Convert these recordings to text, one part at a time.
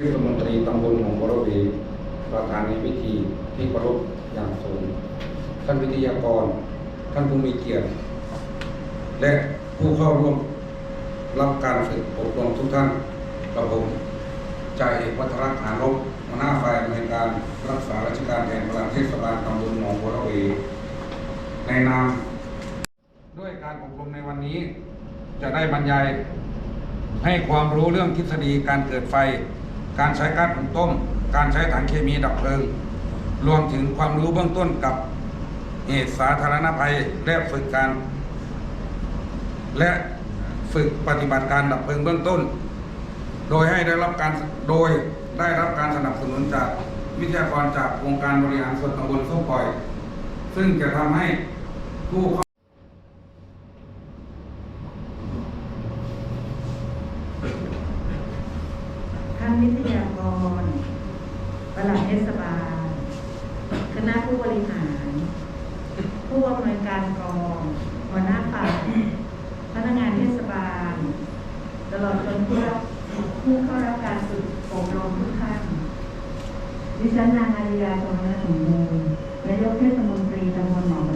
เทศมนตรีตำบลหนองบรเวประธานในพิธีที่เคารพอย่างสูง ท่านวิทยากร ท่านผู้มีเกียรติ และผู้เข้าร่วมรับการฝึกอบรมทุกท่านกับผมจ่าเอกวัฒรัตน์หานพหัวหน้าฝ่ายอำนการรักษาราชการแทนปลัดเทศบาลตำบลหนองบัวระเวในนาม ด้วยการอบรมในวันนี้ จะได้บรรยายให้ความรู้เรื่องทฤษฎีการเกิดไฟ การใช้ก๊าซหุงต้ม การใช้ถังเคมีดับเพลิง รวมถึงความรู้เบื้องต้นกับเหตุสาธารณภัยและฝึกการ และฝึกปฏิบัติการดับเพลิงเบื้องต้น โดยให้ได้รับการโดยได้รับการสนับสนุนจากวิทยากรจากองค์การบริหารส่วนตำบลโซ่ปล่อย ซึ่งจะทำให้ผู้เข้า ท่าน วิทยากรปลัดเทศบาล คณะผู้บริหาร ผู้อำนวยการกองหัวหน้าฝ่ายพนักงานเทศบาล ตลอดจนผู้รับผู้เข้ารับการฝึกอบรมทุกท่านดิฉันนางอาริยาชมนสมบูรณ์นายกเทศมนตรีตำบลหนอง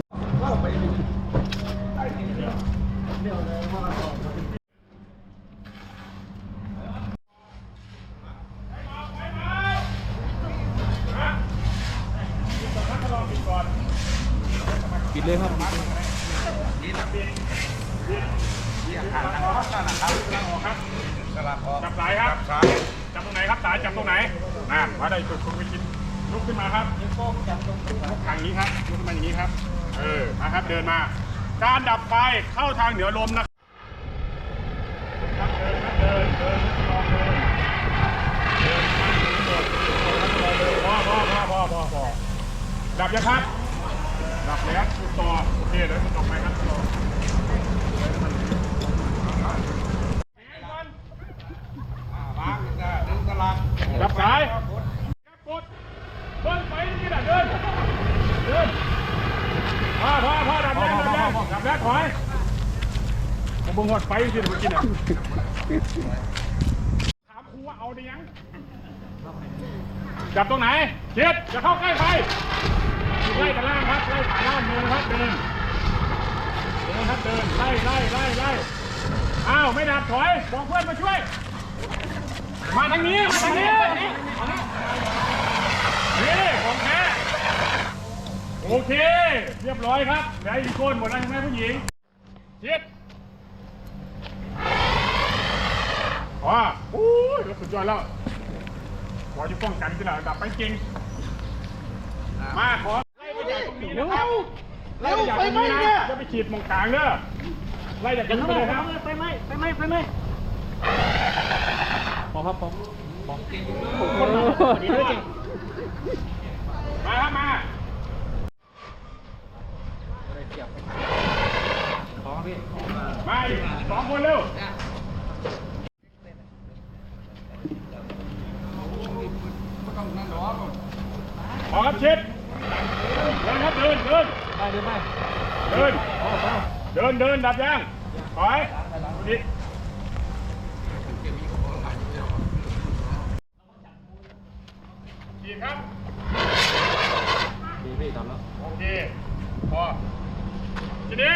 ปิดเลยครับจับสายครับ จับตรงไหนครับสายจับตรงไหนนั่นมาได้ฝึกคุณไปกินลุกขึ้นมาครับลุกทางนี้ครับลุกขึ้นมาอย่างนี้ครับ เออ มาครับ เดินมา การดับไฟเข้าทางเหนือลมนะครับเดินครับเดินเดินเดินเดินมาถึงโดดโดดพอพอพอพอพอพอดับยังครับ แล้วพูดต่อโอเคเดี๋ยวต่อไปครับต่อรับสายกดเบิ้ลไปนี่แหละเดิน เดินพอพอพอดับแรงดับแรงดับแรงถอยผมบ่งหดไฟสิเมื่อกี้เนี่ยถามครูว่าเอาได้ยังจับตรงไหนเจ็ดจะเข้าใกล้ไฟ ไล่กันล่างครับ ไล่ขาล่างเดินครับเดินเดินครับเดินไล่ไล่ไล่ไล่อ้าวไม่ดับถอยบอกเพื่อนมาช่วย มาทางนี้มาทางนี้นี่ของแท้โอเค เรียบร้อยครับเหลืออีกคนหมดแล้วใช่ไหมผู้หญิงชิดอ๋อโอ้ยสุดยอดแล้วขอจะป้องกันที่ไหนดับไปจริง มาขอ ไล่ไปจากตรงนี้นะครับไล่ไปจากตรงนี้นะจะไปฉีดมองกลางเด้อไล่จากนี้ไปเลยครับไปไหมไปไหมไปไหมพอครับพอพอคนมาดีด้วยจริงมาครับมาขอพี่มาสองคนเร็วขอครับเชิด เดินครับเดินเดินไปเดินไปเดินเดินเดินดับยังถอยดิดีครับดีพี่ทำแล้วโอเคพอทีนี้